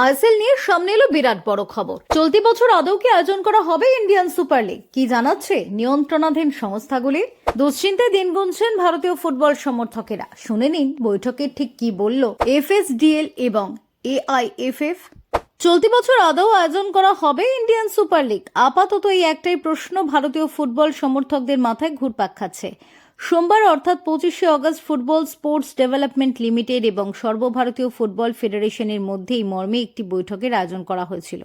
ISL নিয়ে সামনে এলো বিরাট বড় খবর। চলতি বছর আদৌ কি আয়োজন করা হবে ইন্ডিয়ান সুপার লিগ? কি জানাচ্ছে নিয়ন্ত্রণাধীন সংস্থাগুলির দুশ্চিন্তায় দিন গুনছেন ভারতীয় ফুটবল সমর্থকেরা। শুনে নিন বৈঠকে ঠিক কি বলল এফএসডিএল এবং এআইএফএফ। চলতি বছর আদৌ আয়োজন করা হবে ইন্ডিয়ান সুপার লিগ? আপাতত এই একটাই প্রশ্ন ভারতীয় ফুটবল সমর্থকদের মাথায় ঘুরপাক খাচ্ছে। সোমবার অর্থাৎ পঁচিশে August football sports development limited এবং সর্বভারতীয় ফুটবল ফেডারেশনের মধ্যে এই মর্মে একটি বৈঠকের আয়োজন করা হয়েছিল।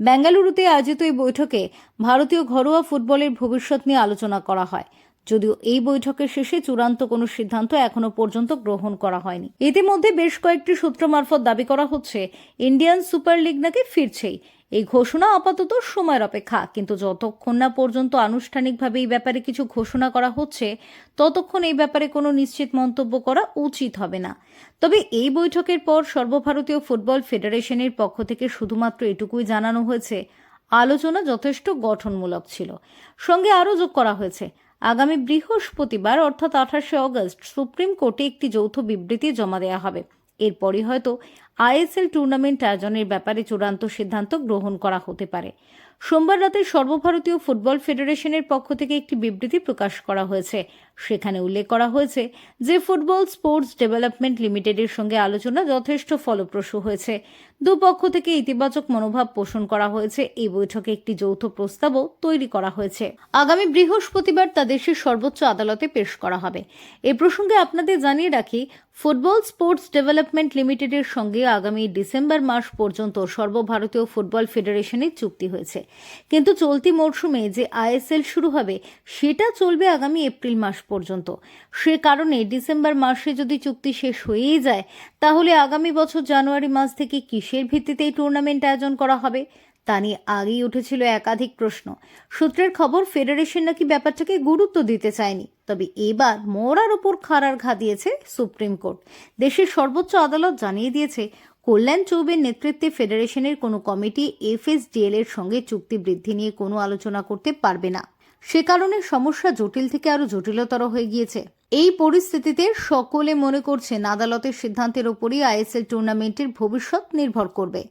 বেঙ্গালুরুতে আয়োজিত এই বৈঠকে ভারতীয় ঘরোয়া ফুটবলের ভবিষ্যৎ নিয়ে আলোচনা করা হয়। যদিও এই বৈঠকের শেষে চূড়ান্ত কোনো সিদ্ধান্ত এখনও পর্যন্ত গ্রহণ করা হয়নি। ইতিমধ্যে বেশ কয়েকটি সূত্র মারফত দাবি করা হচ্ছে, ইন্ডিয়ান সুপার লিগ নাকি ফিরছেই। এই ঘোষণা আপাতত সময়ের অপেক্ষা, কিন্তু যতক্ষণ না পর্যন্ত আনুষ্ঠানিকভাবে এই ব্যাপারে কিছু ঘোষণা করা হচ্ছে, ততক্ষণ এই ব্যাপারে কোনো নিশ্চিত মন্তব্য করা উচিত হবে না। তবে এই বৈঠকের পর সর্বভারতীয় ফুটবল ফেডারেশনের পক্ষ থেকে শুধুমাত্র এটুকুই জানানো হয়েছে, আলোচনা যথেষ্ট গঠনমূলক ছিল। সঙ্গে আরও যোগ করা হয়েছে আগামী বৃহস্পতিবার অর্থাৎ আঠাশে অগস্ট সুপ্রিম কোর্টে একটি যৌথ বিবৃতি জমা দেওয়া হবে। এরপরই হয়তো আইএসএল টুর্নামেন্ট আয়োজনের ব্যাপারে চূড়ান্ত সিদ্ধান্ত গ্রহণ করা হতে পারে। সোমবার রাতে সর্বভারতীয় ফুটবল ফেডারেশনের পক্ষ থেকে একটি বিবৃতি প্রকাশ করা হয়েছে। সেখানে উল্লেখ করা হয়েছে যে ফুটবল স্পোর্টস ডেভেলপমেন্ট লিমিটেডের সঙ্গে আলোচনা যথেষ্ট ফলপ্রসূ হয়েছে। দুপক্ষ থেকে ইতিবাচক মনোভাব পোষণ করা হয়েছে। এই বৈঠকে একটি যৌথ প্রস্তাবও তৈরি করা হয়েছে। আগামী বৃহস্পতিবার তা দেশের সর্বোচ্চ আদালতে পেশ করা হবে। এ প্রসঙ্গে আপনাদের জানিয়ে রাখি, ফুটবল স্পোর্টস ডেভেলপমেন্ট লিমিটেডের সঙ্গে আগামী ডিসেম্বর মাস পর্যন্ত সর্বভারতীয় ফুটবল ফেডারেশনের চুক্তি হয়েছে। কিন্তু চলতি মরশুমে যে আইএসএল শুরু হবে, সেটা চলবে আগামী এপ্রিল মাস পর্যন্ত। সে কারণে ডিসেম্বর মাসে যদি চুক্তি শেষ হয়েই যায়, তাহলে আগামী বছর জানুয়ারি মাস থেকে কিসের ভিত্তিতে এই টুর্নামেন্ট আয়োজন করা হবে? তা নিয়ে আগেই উঠেছিল একাধিক প্রশ্ন। সূত্রের খবর, ফেডারেশন নাকি ব্যাপারটাকে গুরুত্ব দিতে চায়নি। তবে এবার মোড়ার ওপর খাড়ার ঘা দিয়েছে সুপ্রিম কোর্ট। দেশের সর্বোচ্চ আদালত জানিয়ে দিয়েছে, কল্যাণ চৌবের নেতৃত্বে ফেডারেশনের কোনো কমিটি এফএসডিএল এর সঙ্গে চুক্তি বৃদ্ধি নিয়ে কোনো আলোচনা করতে পারবে না। সে কারণে সমস্যা জটিল থেকে আরও জটিলতর হয়ে গিয়েছে। এই পরিস্থিতিতে সকলে মনে করছেন আদালতের সিদ্ধান্তের ওপরই আইএসএল টুর্নামেন্টের ভবিষ্যৎ নির্ভর করবে।